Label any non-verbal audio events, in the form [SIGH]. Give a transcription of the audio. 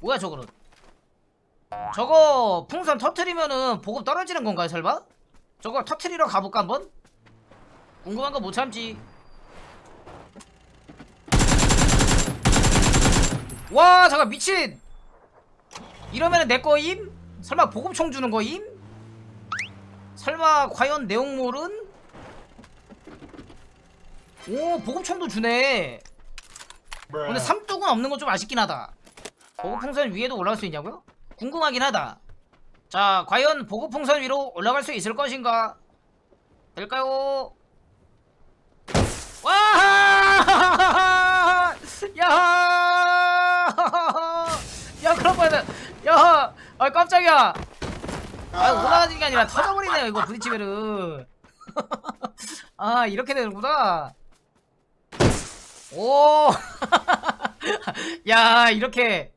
뭐야 저거는 저거 풍선 터트리면은 보급 떨어지는 건가요 설마? 저거 터트리러 가볼까 한번? 궁금한 거 못 참지 와 잠깐 미친 이러면은 내 거임? 설마 보급총 주는 거임? 설마 과연 내용물은? 오 보급총도 주네 근데 삼뚝은 없는 건 좀 아쉽긴 하다 보급풍선 위에도 올라갈 수 있냐고요? 궁금하긴 하다 자 과연 보급풍선 위로 올라갈 수 있을 것인가 될까요? 와! [LAUGHS] [LAUGHS] 야! 야 거는 야! 아 깜짝이야 아 올라가는 게 아니라 터져버리네요 이거 부딪히면은 [LAUGHS] 아 이렇게 되는구나 오! 야 이렇게